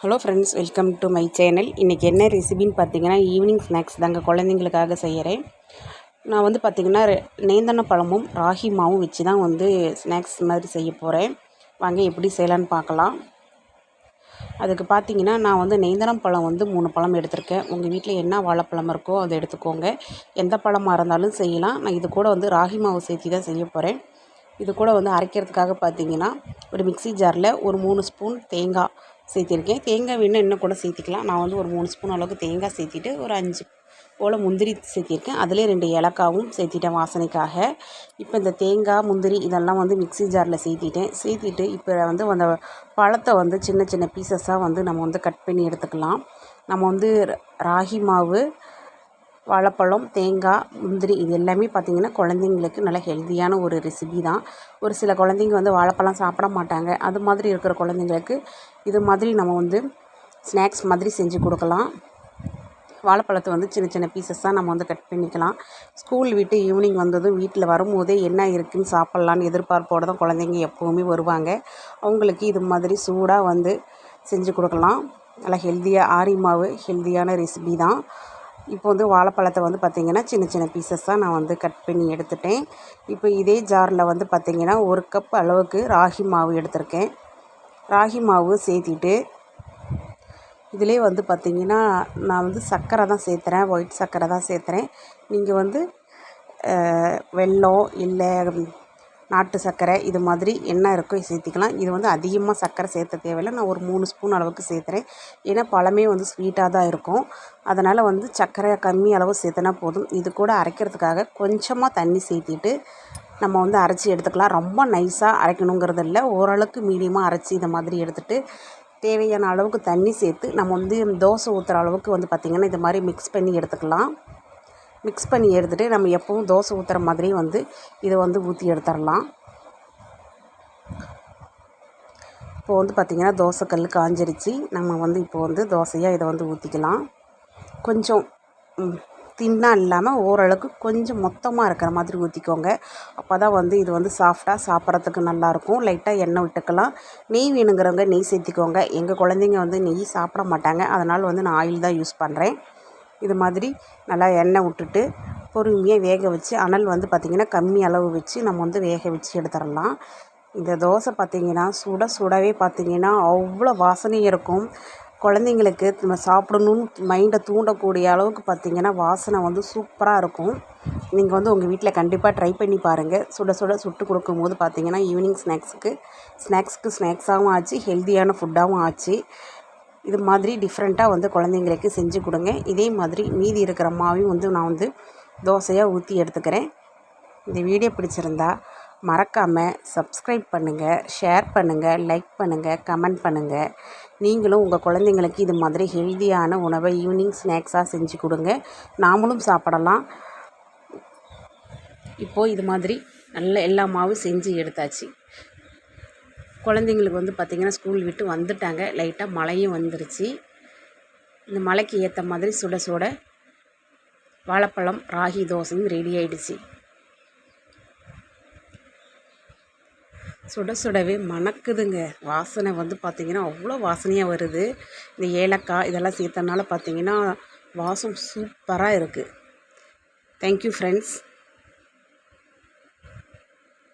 Hello friends welcome to my channel இன்றைக்கி என்ன ரெசிபின்னு பார்த்தீங்கன்னா ஈவினிங் ஸ்நாக்ஸ் தாங்க குழந்தைங்களுக்காக செய்கிறேன் நான் வந்து பார்த்திங்கன்னா நேந்தன பழமும் ராகி மாவும் வச்சு தான் வந்து ஸ்நாக்ஸ் மாதிரி செய்ய போகிறேன் வாங்க எப்படி செய்யலான்னு பார்க்கலாம் அதுக்கு பார்த்தீங்கன்னா நான் வந்து நேந்தனம் பழம் வந்து மூணு பழம் எடுத்திருக்கேன். உங்கள் வீட்டில் என்ன வாழைப்பழம் இருக்கோ அதை எடுத்துக்கோங்க. எந்த பழமாக இருந்தாலும் செய்யலாம். நான் இது கூட வந்து ராகி மாவு சேர்த்து தான் செய்ய போகிறேன் இது கூட வந்து அரைக்கிறதுக்காக பார்த்தீங்கன்னா ஒரு மிக்சி ஜாரில் ஒரு மூணு ஸ்பூன் தேங்காய் சேர்த்திருக்கேன் தேங்காய் வேணால் இன்னும் கூட சேர்த்திக்கலாம் நான் வந்து ஒரு மூணு ஸ்பூன் அளவுக்கு தேங்காய் சேர்த்திட்டு ஒரு அஞ்சு போல் முந்திரி சேர்த்திருக்கேன் அதிலே ரெண்டு ஏலக்காவும் சேர்த்திட்டேன் வாசனைக்காக. இப்போ இந்த தேங்காய் முந்திரி இதெல்லாம் வந்து மிக்ஸி ஜாரில் சேர்த்திட்டேன் சேர்த்திட்டு இப்போ வந்து அந்த பழத்தை வந்து சின்ன சின்ன பீசஸாக வந்து நம்ம வந்து கட் பண்ணி எடுத்துக்கலாம். நம்ம வந்து ராகி மாவு வாழைப்பழம் தேங்காய் முந்திரி இது எல்லாமே பார்த்திங்கன்னா குழந்தைங்களுக்கு நல்ல ஹெல்த்தியான ஒரு ரெசிபி தான். ஒரு சில குழந்தைங்க வந்து வாழைப்பழம் சாப்பிட மாட்டாங்க. அது மாதிரி இருக்கிற குழந்தைங்களுக்கு இது மாதிரி நம்ம வந்து ஸ்நாக்ஸ் மாதிரி செஞ்சு கொடுக்கலாம். வாழைப்பழத்தை வந்து சின்ன சின்ன பீசஸாக நம்ம வந்து கட் பண்ணிக்கலாம். ஸ்கூல் விட்டு ஈவினிங் வந்ததும் வீட்டில் வரும்போதே என்ன இருக்குதுன்னு சாப்பிட்லான்னு எதிர்பார்ப்போடு தான் குழந்தைங்க எப்போவுமே வருவாங்க. அவங்களுக்கு இது மாதிரி சூடாக வந்து செஞ்சு கொடுக்கலாம். நல்லா ஹெல்த்தியாக ஆரி மாவு ஹெல்த்தியான ரெசிபி தான். இப்போ வந்து வாழைப்பழத்தை வந்து பார்த்திங்கன்னா சின்ன சின்ன பீசஸாக நான் வந்து கட் பண்ணி எடுத்துட்டேன். இப்போ இதே ஜாரில் வந்து பார்த்திங்கன்னா ஒரு கப் அளவுக்கு ராகி மாவு எடுத்திருக்கேன். ராகி மாவு சேர்த்திட்டு இதிலே வந்து பார்த்திங்கன்னா நான் வந்து சர்க்கரை தான் சேர்த்துறேன். ஒயிட் சர்க்கரை தான் சேர்த்துறேன். நீங்கள் வந்து வெல்லம் இல்லை நாட்டு சர்க்கரை இது மாதிரி என்ன இருக்கோ சேர்த்திக்கலாம். இது வந்து அதிகமாக சர்க்கரை சேர்த்த தேவையில்லை. நான் ஒரு மூணு ஸ்பூன் அளவுக்கு சேர்த்துறேன். ஏன்னா பழமே வந்து ஸ்வீட்டாக தான் இருக்கும். அதனால் வந்து சர்க்கரை கம்மி அளவு சேர்த்துனா போதும். இது கூட அரைக்கிறதுக்காக கொஞ்சமாக தண்ணி சேர்த்திட்டு நம்ம வந்து அரைச்சி எடுத்துக்கலாம். ரொம்ப நைஸாக அரைக்கணுங்கிறது இல்லை. ஓரளவுக்கு மீடியமாக அரைச்சி இந்த மாதிரி எடுத்துகிட்டு தேவையான அளவுக்கு தண்ணி சேர்த்து நம்ம வந்து தோசை ஊற்றுற அளவுக்கு வந்து பார்த்திங்கன்னா இது மாதிரி மிக்ஸ் பண்ணி எடுத்துக்கலாம். மிக்ஸ் பண்ணி எடுத்துகிட்டு நம்ம எப்பவும் தோசை ஊற்றுற மாதிரி வந்து இதை வந்து ஊற்றி எடுத்துடலாம். இப்போ வந்து பார்த்திங்கன்னா தோசைக்கல் காஞ்சிருச்சு. நம்ம வந்து இப்போ வந்து தோசையாக இதை வந்து ஊற்றிக்கலாம் கொஞ்சம் தின்னாக இல்லாமல் ஓரளவுக்கு கொஞ்சம் மொத்தமாக இருக்கிற மாதிரி ஊற்றிக்கோங்க அப்போ தான் வந்து இது வந்து சாஃப்டாக சாப்பிட்றதுக்கு நல்லாயிருக்கும் லைட்டாக எண்ணெய் விட்டுக்கலாம். நெய் வேணுங்கிறவங்க நெய் சேர்த்திக்கோங்க. எங்கள் குழந்தைங்க வந்து நெய் சாப்பிட மாட்டாங்க. அதனால் வந்து நான் ஆயில் தான் யூஸ் பண்ணுறேன் இது மாதிரி நல்லா எண்ணெய் விட்டுட்டு பொறுமையாக வேக வச்சு அனல் வந்து பார்த்திங்கன்னா கம்மி அளவு வச்சு நம்ம வந்து வேக வச்சு எடுத்துடலாம். இந்த தோசை பார்த்திங்கன்னா சுட சுடவே பார்த்திங்கன்னா அவ்வளோ வாசனையும் இருக்கும். குழந்தைங்களுக்கு நம்ம சாப்பிடணுன்னு மைண்டை தூண்டக்கூடிய அளவுக்கு பார்த்திங்கன்னா வாசனை வந்து சூப்பராக இருக்கும். நீங்கள் வந்து உங்கள் வீட்டில் கண்டிப்பாக ட்ரை பண்ணி பாருங்கள் சுட சுட சுட்டு கொடுக்கும்போது பார்த்திங்கன்னா ஈவினிங் ஸ்நாக்ஸுக்கு ஸ்நாக்ஸுக்கு ஸ்நாக்ஸாகவும் ஆச்சு ஹெல்த்தியான ஃபுட்டாகவும் ஆச்சு. இது மாதிரி டிஃப்ரெண்ட்டாக வந்து குழந்தைங்களுக்கு செஞ்சு கொடுங்க. இதே மாதிரி மீதி இருக்கிற மாவையும் வந்து நான் வந்து தோசையாக ஊற்றி எடுத்துக்கிறேன். இந்த வீடியோ பிடிச்சிருந்தா மறக்காமல் சப்ஸ்கிரைப் பண்ணுங்கள் ஷேர் பண்ணுங்கள் லைக் பண்ணுங்கள் கமெண்ட் பண்ணுங்கள் நீங்களும் உங்கள் குழந்தைங்களுக்கு இது மாதிரி ஹெல்த்தியான உணவை ஈவினிங் ஸ்நாக்ஸாக செஞ்சு கொடுங்க. நாமளும் சாப்பிடலாம். இப்போது இது மாதிரி நல்ல எல்லா மாவும் செஞ்சு எடுத்தாச்சு. குழந்தைங்களுக்கு வந்து பார்த்திங்கன்னா ஸ்கூல் விட்டு வந்துட்டாங்க. லைட்டாக மழையும் வந்துருச்சு. இந்த மழைக்கு ஏற்ற மாதிரி சுட சுட வாழைப்பழம் ராகி தோசையும் ரெடி ஆகிடுச்சு சுட சுடவே மணக்குதுங்க. வாசனை வந்து பார்த்திங்கன்னா அவ்வளோ வாசனையாக வருது. இந்த ஏலக்காய் இதெல்லாம் சேர்த்தனால பார்த்திங்கன்னா வாசம் சூப்பராக இருக்குது தேங்க்யூ ஃப்ரெண்ட்ஸ்